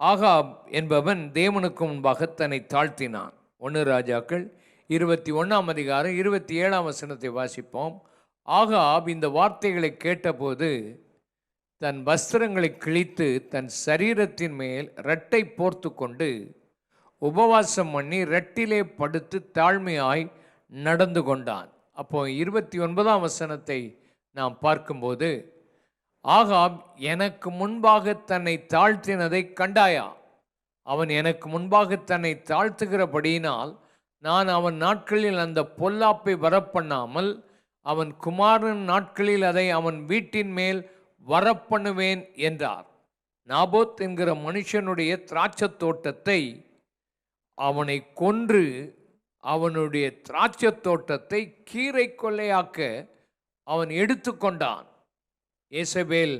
Ahab என்பவன் தேவனுக்கு முன்பாக தன்னை தாழ்த்தினான். ஒன்று ராஜாக்கள் இருபத்தி ஒன்றாம் அதிகாரம் இருபத்தி ஏழாம் வசனத்தை வாசிப்போம். ஆகாப் இந்த வார்த்தைகளை கேட்டபோது தன் வஸ்திரங்களை கிழித்து தன் சரீரத்தின் மேல் இரட்டை போர்த்து கொண்டு உபவாசம் பண்ணி ரெட்டிலே படுத்து தாழ்மையாய் நடந்து கொண்டான். அப்போ இருபத்தி ஒன்பதாம் வசனத்தை நாம் பார்க்கும்போது ஆகாப் எனக்கு முன்பாக தன்னை தாழ்த்தினதை கண்டாயா? அவன் எனக்கு முன்பாக தன்னை தாழ்த்துகிறபடியினால் நான் அவன் நாட்களில் அந்த பொல்லாப்பை வரப்பண்ணாமல் அவன் குமாரன் நாட்களில் அதை அவன் வீட்டின் மேல் வரப்பண்ணுவேன் என்றார். நாபோத் என்கிற மனுஷனுடைய திராட்சத் தோட்டத்தை அவனை கொன்று அவனுடைய திராட்சத் தோட்டத்தை கீரை கொள்ளையாக்க அவன் எடுத்துக்கொண்டான் ஏசபேல்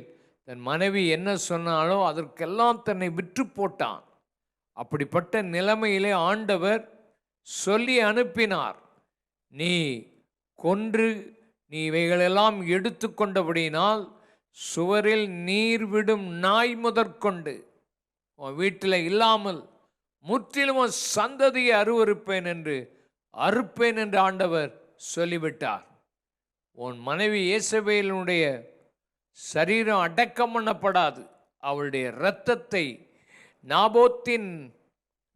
தன் மனைவி என்ன சொன்னாலோ அதற்கெல்லாம் தன்னை விற்று போட்டான். அப்படிப்பட்ட நிலைமையிலே ஆண்டவர் சொல்லி அனுப்பினார். நீ கொன்று நீ இவைகளெல்லாம் எடுத்துக்கொண்டபடியினால் சுவரில் நீர் விடும் நாய் முதற்கொண்டு உன் வீட்டில் இல்லாமல் முற்றிலும் உன் சந்ததியை அருவருப்பேன் என்று அறுப்பேன் என்று ஆண்டவர் சொல்லிவிட்டார். உன் மனைவி இயேசபேலினுடைய சரீரம் அடக்கம் பண்ணப்படாது. அவளுடைய இரத்தத்தை நாபோத்தின்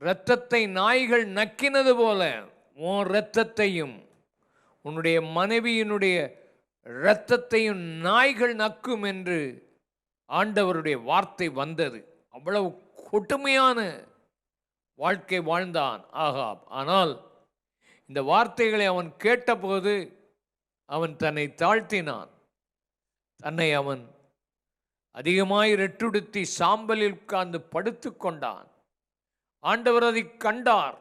இரத்தத்தை நாய்கள் நக்கினது போல உன் இரத்தத்தையும் உன்னுடைய மனைவியினுடைய இரத்தத்தையும் நாய்கள் நக்கும் என்று ஆண்டவருடைய வார்த்தை வந்தது. அவ்வளவு கொடுமையான வாழ்க்கை வாழ்ந்தான் ஆகாப். ஆனால் இந்த வார்த்தைகளை அவன் கேட்டபோது அவன் தன்னை தாழ்த்தினான். தன்னை அவன் அதிகமாய் ரெட்டுடுத்தி சாம்பலில் உட்கார்ந்து படுத்து கொண்டான். ஆண்டவர் அதை கண்டார்.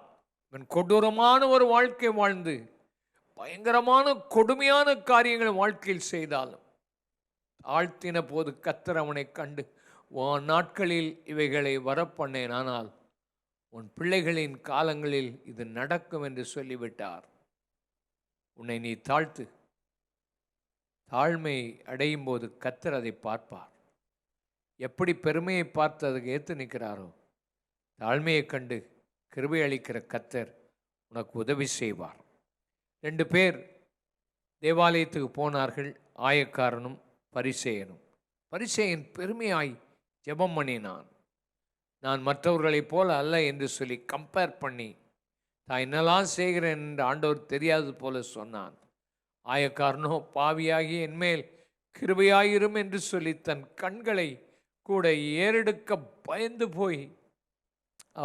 இவன் கொடூரமான ஒரு வாழ்க்கை வாழ்ந்து பயங்கரமான கொடுமையான காரியங்களை வாழ்க்கையில் செய்தாலும் ஆழ்த்தின போது கத்தர் அவனை கண்டு உன் நாட்களில் இவைகளை வரப்பண்ணேன் ஆனால் உன் பிள்ளைகளின் காலங்களில் இது நடக்கும் என்று சொல்லிவிட்டார். உன்னை நீ தாழ்த்து தாழ்மை அடையும் போது கத்தர் அதை பார்ப்பார். எப்படி பெருமையை பார்த்து அதுக்கு ஏற்று நிற்கிறாரோ தாழ்மையை கண்டு கிருபை அளிக்கிற கத்தர் உனக்கு உதவி செய்வார். ரெண்டு பேர் தேவாலயத்துக்கு போனார்கள் ஆயக்காரனும் பரிசேயனும். பரிசேயன் பெருமையாய் ஜெபம் பண்ணினான். நான் மற்றவர்களைப் போல அல்ல என்று சொல்லி கம்பேர் பண்ணி தான் என்னெல்லாம் செய்கிறேன் என்று ஆண்டவர் தெரியாது போல சொன்னான். ஆயக்காரனோ பாவியாகி என்மேல் கிருபையாயிரும் என்று சொல்லி தன் கண்களை கூட ஏறெடுக்க பயந்து போய்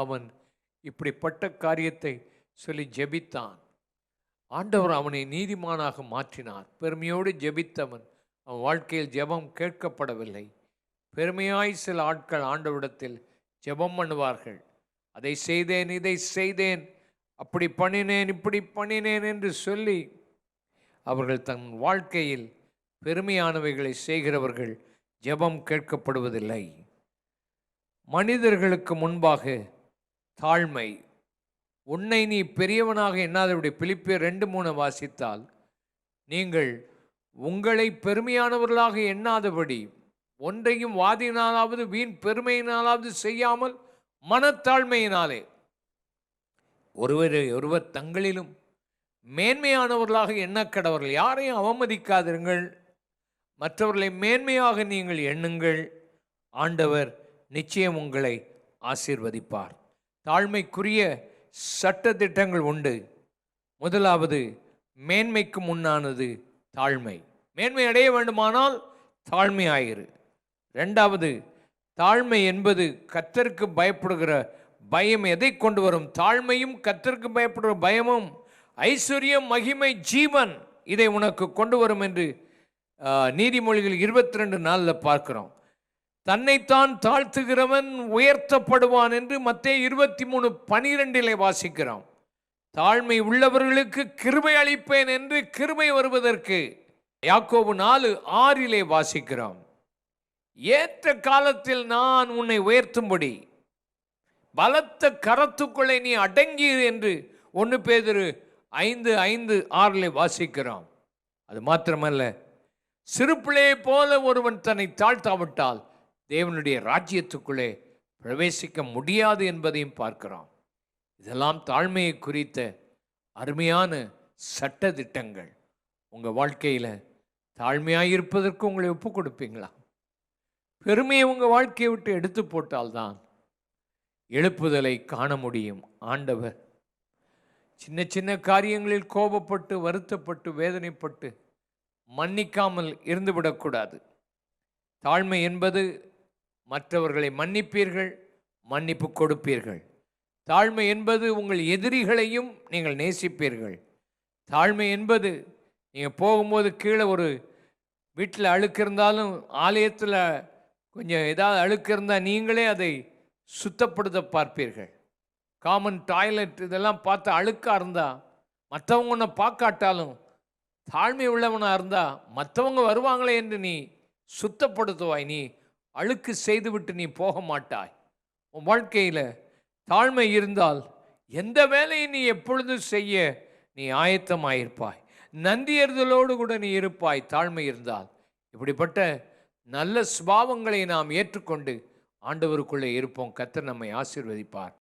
அவன் இப்படிப்பட்ட காரியத்தை சொல்லி ஜெபித்தான். ஆண்டவர் அவனை நீதிமானாக மாற்றினார். பெருமையோடு ஜெபித்தவன் அவன் வாழ்க்கையில் ஜெபம் கேட்கப்படவில்லை. பெருமையாய் சில ஆட்கள் ஆண்டவரிடத்தில் ஜெபம் பண்ணுவார்கள். அதை செய்தேன் இதை செய்தேன் அப்படி பண்ணினேன் இப்படி பண்ணினேன் என்று சொல்லி அவர்கள் தன் வாழ்க்கையில் பெருமையானவைகளை செய்கிறவர்கள் ஜெபம் கேட்கப்படுவதில்லை. மனிதர்களுக்கு முன்பாக தாழ்மை. உன்னை நீ பெரியவனாக எண்ணாதபடி பிலிப்பியர் ரெண்டு மூணு வாசித்தால் நீங்கள் உங்களை பெருமையானவர்களாக எண்ணாதபடி ஒன்றையும் வாதியினாலாவது வீண் பெருமையினாலாவது செய்யாமல் மனத்தாழ்மையினாலே. ஒருவரை ஒருவர் தங்களிலும் மேன்மையானவர்களாக எண்ணக்கடவர்கள். யாரையும் அவமதிக்காதிருங்கள். மற்றவர்களை மேன்மையாக நீங்கள் எண்ணுங்கள். ஆண்டவர் நிச்சயம் உங்களை ஆசீர்வதிப்பார். தாழ்மைக்குரிய சட்ட திட்டங்கள் உண்டு. முதலாவது மேன்மைக்கு முன்னானது தாழ்மை. மேன்மை அடைய வேண்டுமானால் தாழ்மை ஆயிரு. ரெண்டாவது தாழ்மை என்பது கத்தருக்கு பயப்படுகிற பயம். எதை கொண்டு வரும்? தாழ்மையும் கத்தருக்கு பயப்படுகிற பயமும் ஐஸ்வர்யம் மகிமை ஜீவன் இதை உனக்கு கொண்டு வரும் என்று நீதிமொழிகள் இருபத்தி ரெண்டு நாளில் பார்க்கிறோம். தன்னைத்தான் தாழ்த்துகிறவன் உயர்த்தப்படுவான் என்று மத்தேயு இருபத்தி மூணு பனிரெண்டிலே வாசிக்கிறோம். தாழ்மை உள்ளவர்களுக்கு கிருபை அளிப்பேன் என்று கிருபை வருவதற்கு யாக்கோபு நாலு ஆறிலே வாசிக்கிறோம். ஏற்ற காலத்தில் நான் உன்னை உயர்த்தும்படி பலத்த கரத்துக்குள்ளே நீ அடங்கி என்று ஒன்று பேதிரு ஐந்து ஐந்து ஆறில் வாசிக்கிறோம். அது மாத்திரமல்ல சிறு போல ஒருவன் தன்னை தாழ்த்தாவிட்டால் தேவனுடைய ராஜ்யத்துக்குள்ளே பிரவேசிக்க முடியாது என்பதையும் பார்க்கிறோம். இதெல்லாம் தாழ்மையை குறித்த அருமையான சட்ட திட்டங்கள் உங்கள் வாழ்க்கையில் தாழ்மையாக இருப்பதற்கு உங்களை ஒப்பு கொடுப்பீங்களா? பெருமையை உங்கள் வாழ்க்கையை விட்டு எடுத்து போட்டால்தான் எழுப்புதலை காண முடியும். ஆண்டவர் சின்ன சின்ன காரியங்களில் கோபப்பட்டு வருத்தப்பட்டு வேதனைப்பட்டு மன்னிக்காமல் இருந்துவிடக்கூடாது. தாழ்மை என்பது மற்றவர்களை மன்னிப்பீர்கள் மன்னிப்பு கொடுப்பீர்கள். தாழ்மை என்பது உங்கள் எதிரிகளையும் நீங்கள் நேசிப்பீர்கள். தாழ்மை என்பது நீங்கள் போகும்போது கீழே ஒரு வீட்டில் அழுக்கு இருந்தாலும் ஆலயத்தில் கொஞ்சம் ஏதாவது அழுக்கு இருந்தால் நீங்களே அதை சுத்தப்படுத்த பார்ப்பீர்கள். காமன் டாய்லெட் இதெல்லாம் பார்த்து அழுக்காக இருந்தால் மற்றவங்க உன்னை பார்க்காட்டாலும் தாழ்மை உள்ளவனாக இருந்தால் மற்றவங்க வருவாங்களே என்று நீ சுத்தப்படுத்துவாய். நீ அழுக்கு செய்துவிட்டு நீ போக மாட்டாய். உன் வாழ்க்கையில் தாழ்மை இருந்தால் எந்த வேலையை நீ எப்பொழுதும் செய்ய நீ ஆயத்தமாயிருப்பாய். நந்தியறுதலோடு கூட நீ இருப்பாய் தாழ்மை இருந்தால். இப்படிப்பட்ட நல்ல சுபாவங்களை நாம் ஏற்றுக்கொண்டு ஆண்டவருக்குள்ளே இருப்போம். கத்தர் நம்மை ஆசீர்வதிப்பார்.